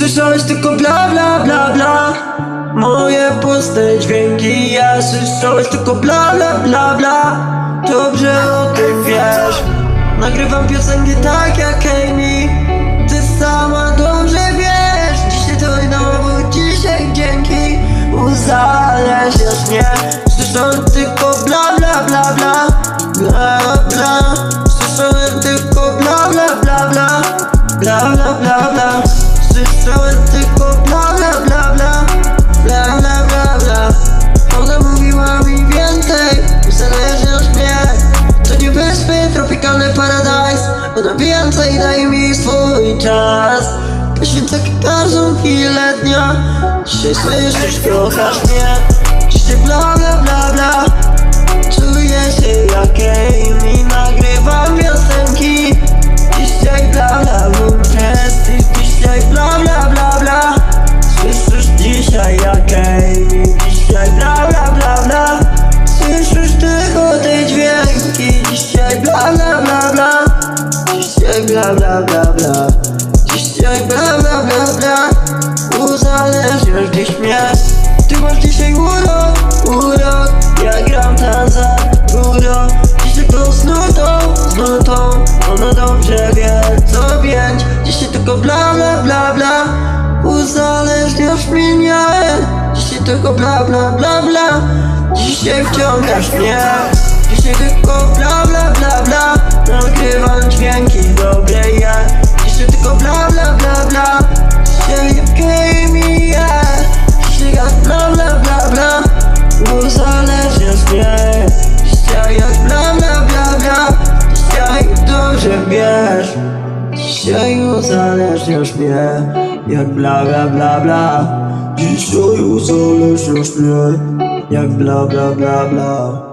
Słyszałeś tylko bla bla bla bla. Moje puste dźwięki Ja słyszałeś tylko bla bla bla bla. Dobrze o tym wiesz. Nagrywam piosenki tak jak Amy. Ty sama dobrze wiesz. Dzisiaj to znowu dzisiaj dzięki. Uzależniasz mnie. Słyszałem tylko bla bla bla bla. Bla bla. Słyszałem tylko bla bla bla bla. Bla bla bla bla Słyszałem tylko bla bla bla bla Bla bla bla bla. Ona mówiła mi więcej Uzależniasz mnie. To nie wyspy, tropikalny paradise Ona więcej daje mi swój czas. Poświęcę każdą chwilę dnia. Dzisiaj słyszysz, kochasz mnie bla bla bla. Dzisiaj bla bla bla bla. Dzisiaj bla bla bla bla. Uzależniasz dziś mnie Ty masz dzisiaj urok, urok Ja gram tanza, urok Dzisiaj to z nutą, z nutą. Ona dobrze wie co pięć. Dzisiaj tylko bla bla bla bla. Uzależniasz mnie Dzisiaj tylko bla bla bla bla. Dzisiaj wciągasz mnie. Dzisiaj tylko dobrze wiesz Dzisiaj uzależniasz mnie Jak bla bla bla bla. Dzisiaj uzależniasz mnie Jak bla bla bla bla